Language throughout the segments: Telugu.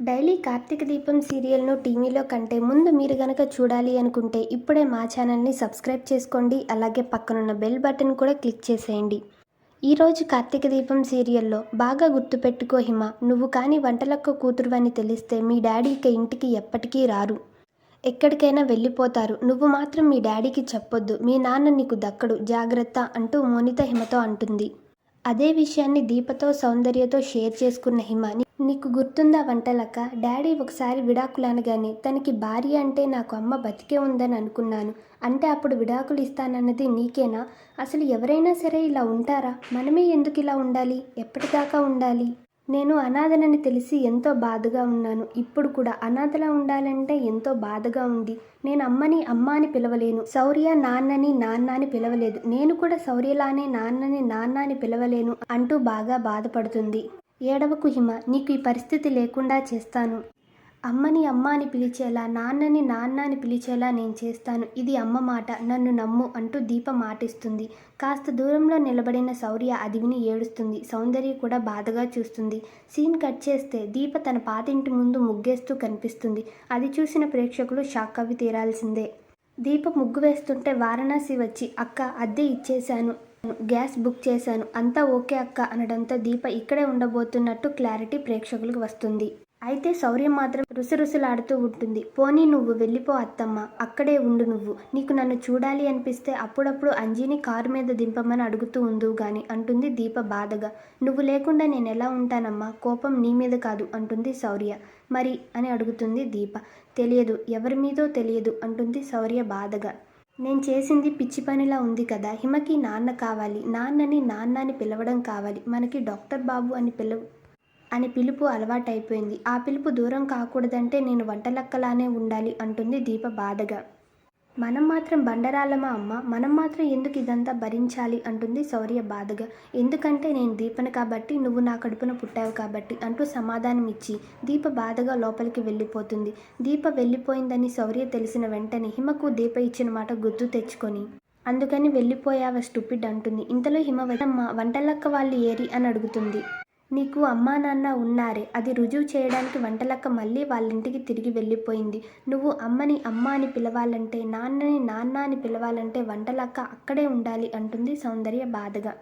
డైలీ కార్తీక దీపం సీరియల్ను టీవీలో కంటే ముందు మీరు గనక చూడాలి అనుకుంటే ఇప్పుడే మా ఛానల్ని సబ్స్క్రైబ్ చేసుకోండి అలాగే పక్కనున్న బెల్ బటన్ కూడా క్లిక్ చేసేయండి. ఈరోజు కార్తీక దీపం సీరియల్లో బాగా గుర్తుపెట్టుకో హిమ నువ్వు కానీ వంటలక్క కూతురువని తెలిస్తే మీ డాడీ ఇక ఇంటికి ఎప్పటికీ రారు. ఎక్కడికైనా వెళ్ళిపోతారు. నువ్వు మాత్రం మీ డాడీకి చెప్పొద్దు మీ నాన్న నీకు దక్కడు జాగ్రత్త అంటూ మోనిత హిమతో అంటుంది. అదే విషయాన్ని దీపతో సౌందర్యతో షేర్ చేసుకున్న హిమాని నీకు గుర్తుందా వంటలక్క? డాడీ ఒకసారి విడాకులు అనగానే తనకి భార్య అంటే నాకు అమ్మ బతికే ఉందని అనుకున్నాను. అంటే అప్పుడు విడాకులు ఇస్తానన్నది నీకేనా? అసలు ఎవరైనా సరే ఇలా ఉంటారా? మనమే ఎందుకు ఇలా ఉండాలి? ఎప్పటిదాకా ఉండాలి? నేను అనాథనని తెలిసి ఎంతో బాధగా ఉన్నాను. ఇప్పుడు కూడా అనాథలా ఉండాలంటే ఎంతో బాధగా ఉంది. నేను అమ్మని అమ్మ అని పిలవలేను. శౌర్య నాన్నని నాన్న అని పిలవలేదు. నేను కూడా శౌర్యలానే నాన్నని నాన్న అని పిలవలేను అంటూ బాగా బాధపడుతుంది. ఏడవకు హిమ నీకు ఈ పరిస్థితి లేకుండా చేస్తాను. అమ్మని అమ్మ అని పిలిచేలా నాన్నని నాన్న అని పిలిచేలా నేను చేస్తాను. ఇది అమ్మ మాట నన్ను నమ్ము అంటూ దీప మాటిస్తుంది కాస్త దూరంలో నిలబడిన శౌర్య అది విని ఏడుస్తుంది. సౌందర్య కూడా బాధగా చూస్తుంది. సీన్ కట్ చేస్తే దీప తన పాతింటి ముందు ముగ్గేస్తూ కనిపిస్తుంది. అది చూసిన ప్రేక్షకులు షాక్ అవి తీరాల్సిందే. దీప ముగ్గు వేస్తుంటే వారణాసి వచ్చి అక్క అద్దె ఇచ్చేశాను. గ్యాస్ బుక్ చేశాను. అంతా ఓకే అక్క అనడంతో దీప ఇక్కడే ఉండబోతున్నట్టు క్లారిటీ ప్రేక్షకులకు వస్తుంది. అయితే శౌర్యం మాత్రం రుసరుసలాడుతూ ఉంటుంది. పోనీ నువ్వు వెళ్ళిపో అత్తమ్మ. అక్కడే ఉండు నువ్వు. నీకు నన్ను చూడాలి అనిపిస్తే అప్పుడప్పుడు అంజీని కారు మీద దింపమని అడుగుతూ ఉందువు గాని అంటుంది దీప బాధగా. నువ్వు లేకుండా నేను ఎలా ఉంటానమ్మా? కోపం నీ మీద కాదు అంటుంది శౌర్య. మరి అని అడుగుతుంది దీప. తెలియదు. ఎవరి మీదో తెలియదు అంటుంది శౌర్య బాధగా. నేను చేసింది పిచ్చి పనిలా ఉంది కదా. హిమకి నాన్న కావాలి. నాన్నని నాన్న అని పిలవడం కావాలి. మనకి డాక్టర్ బాబు అని పిలవ అని పిలుపు అలవాటైపోయింది. ఆ పిలుపు దూరం కాకూడదంటే నేను వంటలక్కలానే ఉండాలి అంటుంది దీప బాధగా. మనం మాత్రం బండరాలమా అమ్మ? మనం మాత్రం ఎందుకు ఇదంతా భరించాలి? అంటుంది శౌర్య బాధగా. ఎందుకంటే నేను దీపను కాబట్టి నువ్వు నా కడుపున పుట్టావు కాబట్టి అంటూ సమాధానం ఇచ్చి దీప బాధగా లోపలికి వెళ్ళిపోతుంది. దీప వెళ్ళిపోయిందని శౌర్య తెలిసిన వెంటనే హిమకు దీప ఇచ్చిన మాట గుర్తు తెచ్చుకొని అందుకని వెళ్ళిపోయావా స్టూపిడ్ అంటుంది. ఇంతలో హిమ వంటలక్క వాళ్ళు ఏరి అని అడుగుతుంది. నీకు అమ్మా నాన్న ఉన్నారే. అది రుజువు చేయడానికి వంటలక్క మళ్ళీ వాళ్ళింటికి తిరిగి వెళ్ళిపోయింది. నువ్వు అమ్మని అమ్మ అని పిలవాలంటే నాన్నని నాన్న అని పిలవాలంటే వంటలక్క అక్కడే ఉండాలి అంటుంది సౌందర్య బాధగా.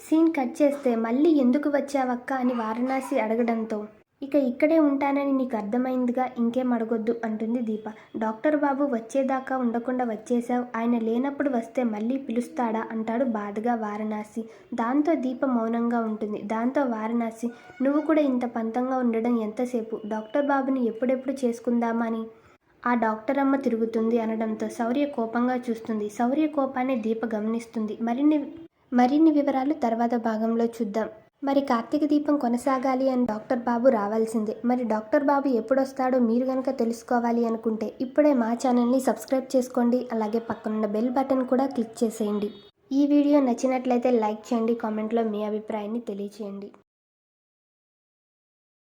సీన్ కట్ చేస్తే మళ్ళీ ఎందుకు వచ్చావక్క అని వారణాసి అడగడంతో. ఇక ఇక్కడే ఉంటానని నీకు అర్థమైందిగా? ఇంకేం అడగొద్దు అంటుంది దీప. డాక్టర్ బాబు వచ్చేదాకా ఉండకుండా వచ్చేసావు ఆయన లేనప్పుడు వస్తే మళ్ళీ పిలుస్తాడా? అంటాడు బాధగా వారణాసి. దాంతో దీప మౌనంగా ఉంటుంది. దాంతో వారణాసి నువ్వు కూడా ఇంత పంతంగా ఉండడం ఎంతసేపు? డాక్టర్ బాబుని ఎప్పుడెప్పుడు చేసుకుందామా అని? ఆ డాక్టర్ అమ్మ తిరుగుతుంది అనడంతో శౌర్య కోపంగా చూస్తుంది. శౌర్య కోపాన్ని దీప గమనిస్తుంది. మరిన్ని మరిన్ని వివరాలు తర్వాత భాగంలో చూద్దాం. మరి కార్తీక దీపం కొనసాగాలి అని డాక్టర్ బాబు రావాల్సిందే. మరి డాక్టర్ బాబు ఎప్పుడొస్తాడో మీరు కనుక తెలుసుకోవాలి అనుకుంటే ఇప్పుడే మా ఛానల్ని సబ్స్క్రైబ్ చేసుకోండి. అలాగే పక్కనున్న బెల్ బటన్ కూడా క్లిక్ చేసేయండి. ఈ వీడియో నచ్చినట్లయితే లైక్ చేయండి కామెంట్లో మీ అభిప్రాయాన్ని తెలియచేయండి.